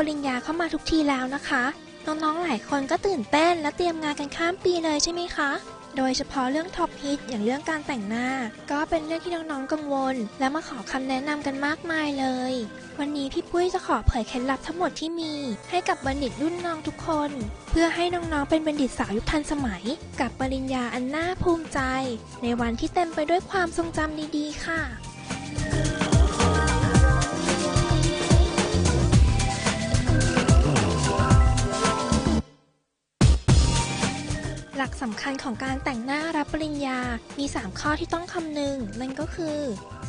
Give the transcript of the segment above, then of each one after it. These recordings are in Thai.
ปริญญาเข้ามาทุกทีแล้วนะคะ น้องๆหลายคนก็ตื่นเต้นและเตรียมงานกันข้ามปีเลยใช่ไหมคะ โดยเฉพาะเรื่องท็อปฮิตอย่างเรื่องการแต่งหน้า ก็เป็นเรื่องที่น้องๆกังวล และมาขอคำแนะนำกันมากมายเลย วันนี้พี่ปุ้ยจะขอเผยเคล็ดลับทั้งหมดที่มี ให้กับบัณฑิตรุ่นน้องทุกคน เพื่อให้น้องๆเป็นบัณฑิตสาวยุคทันสมัย กับปริญญาอันน่าภูมิใจ ในวันที่เต็มไปด้วยความทรงจำดีๆ ค่ะำคัญของการแต่งหน้ารับปริญญา มี 3 ข้อที่ต้องคำนึง นั่นก็คือ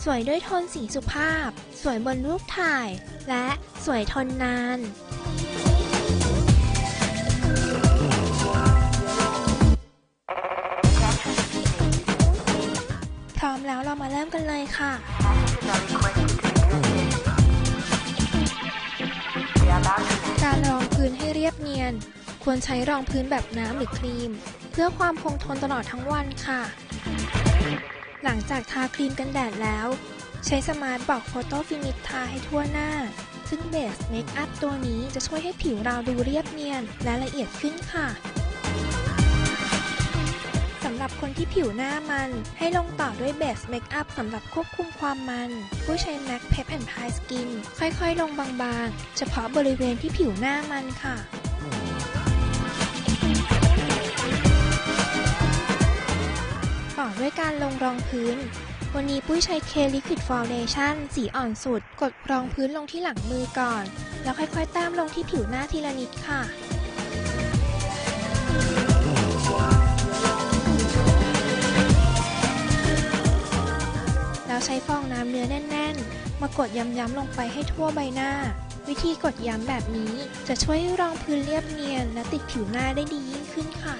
สวยด้วยโทนสีสุภาพ สวยบนรูปถ่าย และสวยทนนานพร้อมแล้วเรามาเริ่มกันเลยค่ะ การรองพื้นให้เรียบเนียน ควรใช้รองพื้นแบบน้ำหรือครีม เพื่อความคงทนตลอดทั้งวันค่ะ หลังจากทาครีมกันแดดแล้ว ใช้สมาร์ทบอกโฟโต้ฟินิชทาให้ทั่วหน้า ซึ่งเบสเมคอัพตัวนี้จะช่วยให้ผิวเราดูเรียบเนียนและละเอียดขึ้นค่ะสำหรับคนที่ผิวหน้ามัน ให้ลงต่อด้วยเบสเมคอัพสำหรับควบคุมความมัน ผู้ใช้ MAC Pep and Pie Skin ค่อยๆ ลงบางๆ เฉพาะบริเวณที่ผิวหน้ามันค่ะ ด้วยการลงรองพื้น วันนี้ปุ้ยใช้ K Liquid Foundation สีอ่อนสุด กดรองพื้นลงที่หลังมือก่อน แล้วค่อยๆแต้มลงที่ผิวหน้าทีละนิดค่ะแล้วใช้ฟองน้ำเนื้อแน่น ๆ มากดย้ำๆลงไปให้ทั่วใบหน้า วิธีกดย้ำแบบนี้จะช่วยให้รองพื้นเรียบเนียนและติดผิวหน้าได้ดียิ่งขึ้นค่ะ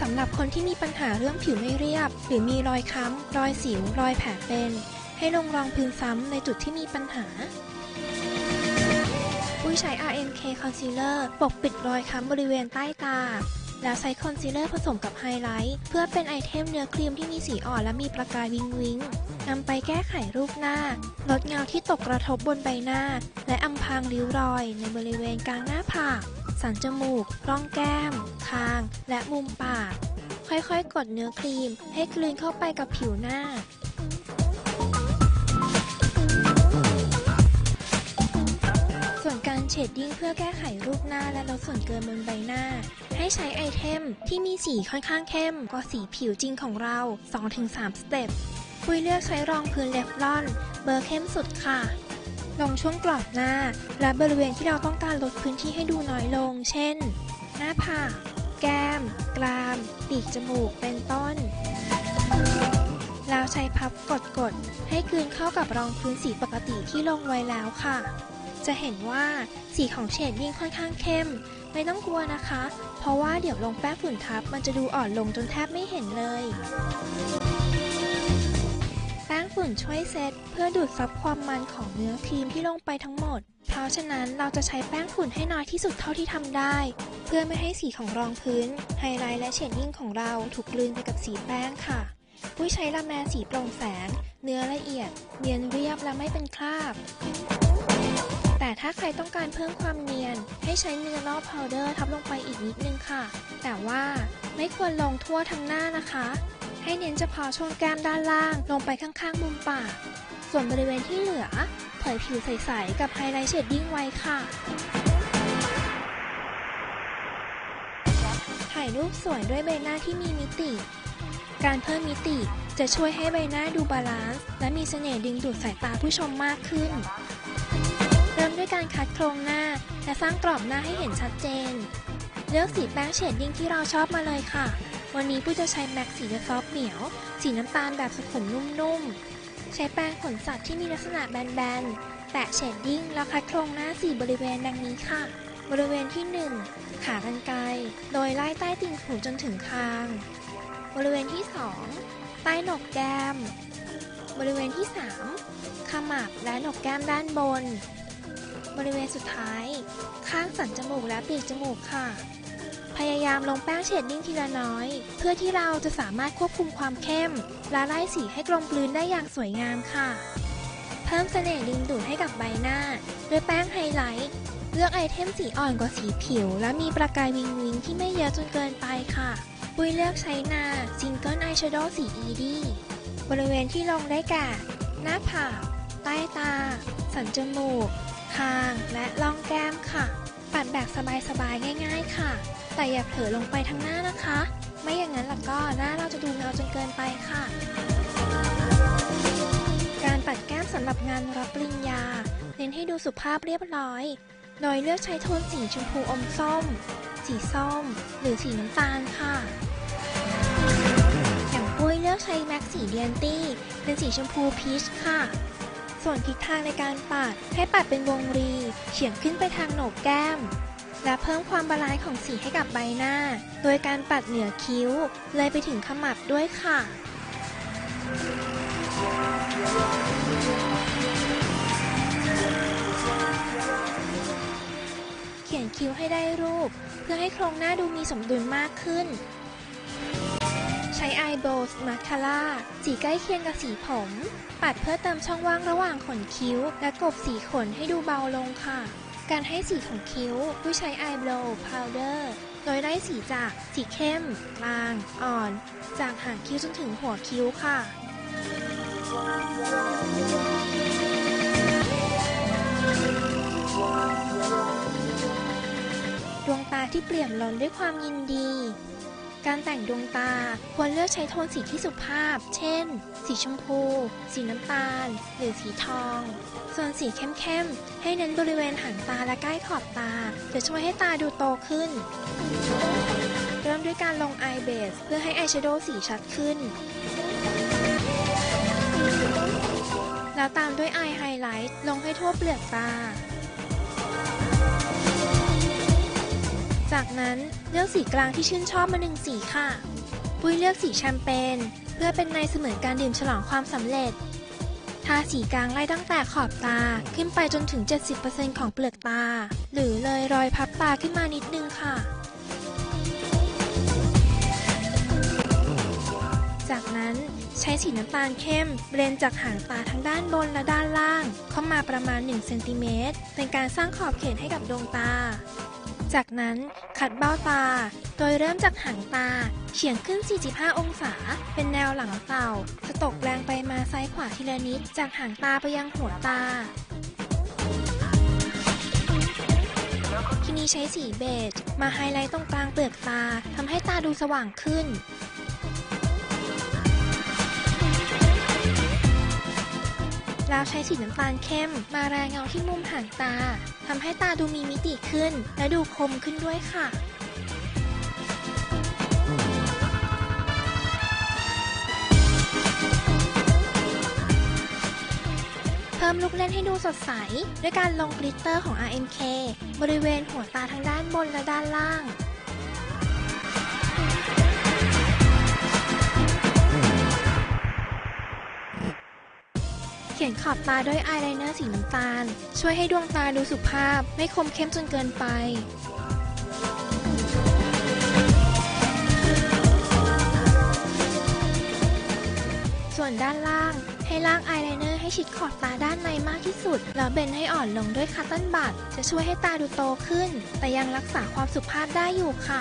สำหรับคนที่มีปัญหาเรื่องผิวไม่เรียบ หรือมีรอยค้ำ รอยสิว รอยแผลเป็น ให้ลงรองพื้นซ้ำในจุดที่มีปัญหา ปุ้ยใช้ RMK Concealer ปกปิดรอยค้ำบริเวณใต้ตา แล้วใช้คอนซีลเลอร์ผสมกับไฮไลท์ เพื่อเป็นไอเทมเนื้อครีมที่มีสีอ่อนและมีประกายวิงวิงนำไปแก้ไขรูปหน้า ลดเงาที่ตกกระทบบนใบหน้า และอำพรางริ้วรอยในบริเวณกลางหน้าผาก สันจมูก ร่องแก้ม คาง และมุมปาก ค่อยๆ กดเนื้อครีม ให้กลืนเข้าไปกับผิวหน้าส่วนการเชดดิ้งเพื่อแก้ไขรูปหน้าและลดส่วนเกินบนใบหน้า ให้ใช้ไอเทมที่มีสีค่อนข้างเข้มกว่าสีผิวจริงของเรา 2-3 สเต็ปปุยเลือกใช้รองพื้นเลฟลอน เบอร์เข้มสุดค่ะ ลงช่วงกรอบหน้า และบริเวณที่เราต้องการลดพื้นที่ให้ดูน้อยลง เช่น หน้าผาก แก้ม กราม ปีกจมูก เป็นต้น แล้วใช้พับกดๆ ให้กลืนเข้ากับรองพื้นสีปกติที่ลงไว้แล้วค่ะ จะเห็นว่าสีของเฉดยิ่งค่อนข้างเข้ม ไม่ต้องกลัวนะคะ เพราะว่าเดี๋ยวลงแป้งฝุ่นทับมันจะดูอ่อนลงจนแทบไม่เห็นเลย ฝุ่นช่วยเซตเพื่อดูดซับความมันของเนื้อครีมที่ลงไปทั้งหมด เพราะฉะนั้นเราจะใช้แป้งฝุ่นให้น้อยที่สุดเท่าที่ทำได้ เพื่อไม่ให้สีของรองพื้น ไฮไลท์และเฉดยิ่งของเราถูกกลืนไปกับสีแป้งค่ะปุ้ยใช้ละแมสีโปร่งแสง เนื้อละเอียด เนียนเรียบและไม่เป็นคราบ แต่ถ้าใครต้องการเพิ่มความเนียน ให้ใช้เนื้อลอกพาวเดอร์ทับลงไปอีกนิดนึงค่ะ แต่ว่าไม่ควรลงทั่วทั้งหน้านะคะ ให้เน้นเฉพาะช่วงแก้มด้านล่างลงไปข้างๆมุมปาก ส่วนบริเวณที่เหลือเผยผิวใสๆกับไฮไลท์เชดดิ้งไว้ค่ะถ่ายรูปสวยด้วยใบหน้าที่มีมิติ การเพิ่มมิติจะช่วยให้ใบหน้าดูบาลานซ์และมีเสน่ห์ดึงดูดสายตาผู้ชมมากขึ้น เริ่มด้วยการคัดโครงหน้า และสร้างกรอบหน้าให้เห็นชัดเจน เลือกสีแป้งเฉดดิ้งที่เราชอบมาเลยค่ะ วันนี้ปุ้ยจะใช้แม็กสีเนื้อซอฟเหนียว สีน้ำตาลแบบสุขุมนุ่มๆ ใช้แป้งขนสัตว์ที่มีลักษณะแบนๆ แปะเฉดดิ้งแล้วคัดโครงหน้าสีบริเวณดังนี้ค่ะ บริเวณที่ 1 ขากรรไกรโดยไล่ใต้ติ่งหูจนถึงคาง บริเวณที่ 2 ใต้หนกแก้ม บริเวณที่ 3 ขมับและหนกแก้มด้านบน บริเวณสุดท้าย ข้างสันจมูกและปีกจมูกค่ะ พยายามลงแป้งเชดดิ้งทีละน้อย เพื่อที่เราจะสามารถควบคุมความเข้ม และไล่สีให้กลมกลืนได้อย่างสวยงามค่ะ เพิ่มเสน่ห์ดึงดูดให้กับใบหน้าด้วยแป้งไฮไลท์เลือกไอเทมสีอ่อนกว่าสีผิว และมีประกายวิงวิงที่ไม่เยอะจนเกินไปค่ะ ปุ้ยเลือกใช้นาซิงเกิลอายแชโดว์สีอีดีบริเวณที่ลงได้แก่ หน้าผากใต้ตา สันจมูก คาง และล่องแก้มค่ะ ปัดแบบสบายๆ ง่าย ๆ ค่ะ แต่อย่าเผลอลงไปทางหน้านะคะ ไม่อย่างนั้นล้วก็หน้าเราจะดูเงาจนเกินไปค่ะ การปัดแก้มสำหรับงานรับปริญญา เน้นให้ดูสุภาพเรียบร้อย โดยเลือกใช้โทนสีชมพูอมส้ม สีส้ม หรือสีน้ำตาลค่ะอย่างปุ้ยเลือกใช้แม็กสีเดียนตี้เป็นสีชมพูพีชค่ะ ส่วนทิศทางในการปัดให้ปัดเป็นวงรี เฉียงขึ้นไปทางโหนกแก้ม และเพิ่มความบาลานซ์ของสีให้กับใบหน้า โดยการปัดเหนือคิ้ว เลยไปถึงขมับด้วยค่ะเขียนคิ้วให้ได้รูป เพื่อให้โครงหน้าดูมีสมดุลมากขึ้น ใช้ไอโบสมาคาร่าสีใกล้เคียงกับสีผม ปัดเพื่อเติมช่องว่างระหว่างขนคิ้ว และกบสีขนให้ดูเบาลงค่ะ การให้สีของคิ้วผู้ใช้ไอโบว์พาวเดอร์โดยไล่สีจากสีเข้ม กลาง อ่อน จากหางคิ้วจนถึงหัวคิ้วค่ะดวงตาที่เปลี่ยมล้นด้วยความยินดี การแต่งดวงตาควรเลือกใช้โทนสีที่สุภาพ เช่น สีชมพู สีน้ำตาล หรือสีทอง ส่วนสีเข้มๆ ให้เน้นบริเวณหางตาและใกล้ขอบตา จะช่วยให้ตาดูโตขึ้น เริ่มด้วยการลงอายเบสเพื่อให้อายแชโดว์สีชัดขึ้น แล้วตามด้วยอายไฮไลท์ลงให้ทั่วเปลือกตา จากนั้นเลือกสีกลางที่ชื่นชอบมาหนึ่งสีค่ะ ปุ้ยเลือกสีแชมเปญเพื่อเป็นในเสมือนการดื่มฉลองความสำเร็จ ทาสีกลางไล่ตั้งแต่ขอบตาขึ้นไปจนถึง 70%ของเปลือกตา หรือเลยรอยพับตาขึ้นมานิดนึงค่ะ จากนั้นใช้สีน้ำตาลเข้มเบลนจากหางตาทั้งด้านบนและด้านล่าง เข้ามาประมาณ1เซนติเมตรเป็นการสร้างขอบเขตให้กับดวงตา จากนั้นขัดเบ้าตา โดยเริ่มจากหางตา เฉียงขึ้น 45 องศา เป็นแนวหลังเต่า จะตกแรงไปมาซ้ายขวาทีละนิด จากหางตาไปยังหัวตา ทีนี้ใช้สีเบจมาไฮไลท์ตรงกลางเปลือกตาทำให้ตาดูสว่างขึ้น แล้วใช้สีน้ำตาลเข้ม มาแรงเงาที่มุมหางตาทำให้ตาดูมีมิติขึ้น และดูคมขึ้นด้วยค่ะเพิ่มลูกเล่นให้ดูสดใส ด้วยการลงกลิตเตอร์ของ RMK บริเวณหัวตาทั้งด้านบนและด้านล่าง ขียนขอบตาด้วยอายไลเนอร์สีน้ำตาล ช่วยให้ดวงตาดูสุภาพ ไม่คมเข้มจนเกินไปส่วนด้านล่าง ให้ล่างอายไลเนอร์ให้ชิดขอบตาด้านในมากที่สุด แล้วเบนให้อ่อนลงด้วยคัตเติ้ลบัดจะช่วยให้ตาดูโตขึ้น แต่ยังรักษาความสุภาพได้อยู่ค่ะ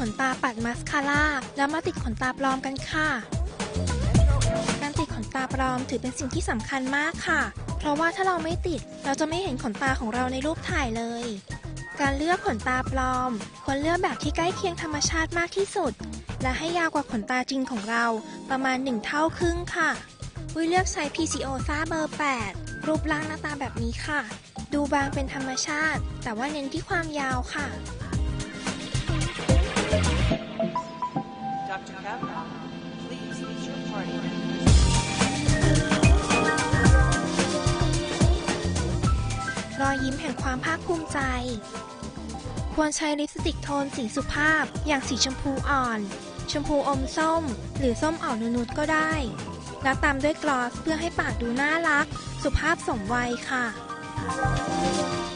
ขนตาปัดมาสคาร่าแล้วมาติดขนตาปลอมกันค่ะ การติดขนตาปลอมถือเป็นสิ่งที่สำคัญมากค่ะ เพราะว่าถ้าเราไม่ติดเราจะไม่เห็นขนตาของเราในรูปถ่ายเลย การเลือกขนตาปลอมควรเลือกแบบที่ใกล้เคียงธรรมชาติมากที่สุด และให้ยาวกว่าขนตาจริงของเราประมาณ 1 เท่าครึ่งค่ะวิเลือกใช้ PCO ซ่าเบอร์ 8 รูปร่างหน้าตาแบบนี้ค่ะ ดูบางเป็นธรรมชาติ แต่ว่าเน้นที่ความยาวค่ะ Dr. Kavanaugh, please meet your party. รอยยิ้มแห่งความภาคภูมิใจ ควรใช้ลิปสติกโทนสีสุภาพ อย่างสีชมพูอ่อน ชมพูอมส้ม หรือส้มอ่อนนุดๆก็ได้ แล้วตามด้วยกลอสเพื่อให้ปากดูน่ารัก สุภาพสมวัยค่ะ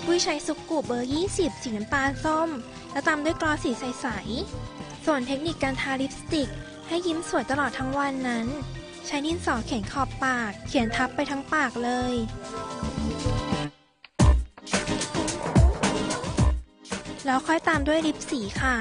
ปุ้ยใช้สุกุเบอร์ 20 สีน้ำตาลส้ม แล้วตามด้วยกลอสสีใสๆ ส่วนเทคนิคการทาลิปสติก ให้ยิ้มสวยตลอดทั้งวันนั้น ใช้ดินสอเขียนขอบปาก เขียนทับไปทั้งปากเลย แล้วค่อยตามด้วยลิปสีค่ะ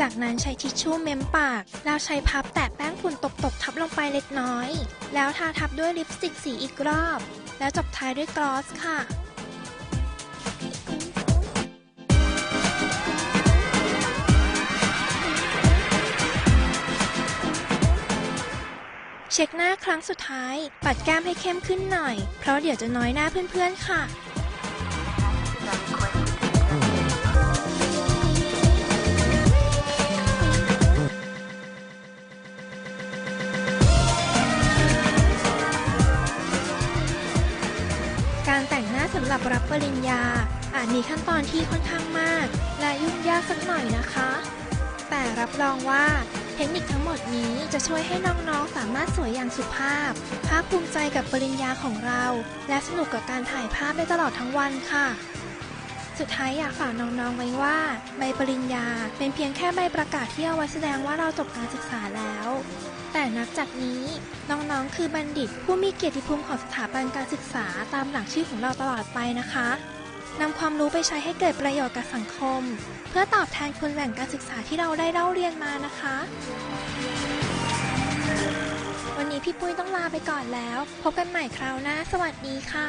จากนั้นใช้ทิชชู่เม้มปาก แล้วใช้พับแตะแป้งฝุ่นตบๆทับลงไปเล็กน้อย แล้วทาทับด้วยลิปสติกสีอีกรอบ แล้วจบท้ายด้วยกลอสค่ะเช็คหน้าครั้งสุดท้าย ปัดแก้มให้เข้มขึ้นหน่อย เพราะเดี๋ยวจะน้อยหน้าเพื่อนๆค่ะ แต่งหน้าสำหรับรับปริญญา อาจมีขั้นตอนที่ค่อนข้างมาก และยุ่งยากสักหน่อยนะคะ แต่รับรองว่าเทคนิคทั้งหมดนี้จะช่วยให้น้องๆสามารถสวยอย่างสุภาพ ภาคภูมิใจกับปริญญาของเรา และสนุกกับการถ่ายภาพได้ตลอดทั้งวันค่ะ สุดท้ายอยากฝากน้องๆไว้ว่า ใบปริญญา เป็นเพียงแค่ใบประกาศที่เอาไว้แสดงว่าเราจบการศึกษาแล้ว แต่นับจากนี้น้องๆคือบัณฑิต ผู้มีเกียรติภูมิของสถาบันการศึกษาตามหลังชื่อของเราตลอดไปนะคะนำความรู้ไปใช้ให้เกิดประโยชน์กับสังคม เพื่อตอบแทนคุณแหล่งการศึกษาที่เราได้เล่าเรียนมานะคะ วันนี้พี่ปุ้ยต้องลาไปก่อนแล้ว พบกันใหม่คราวหน้า สวัสดีค่ะ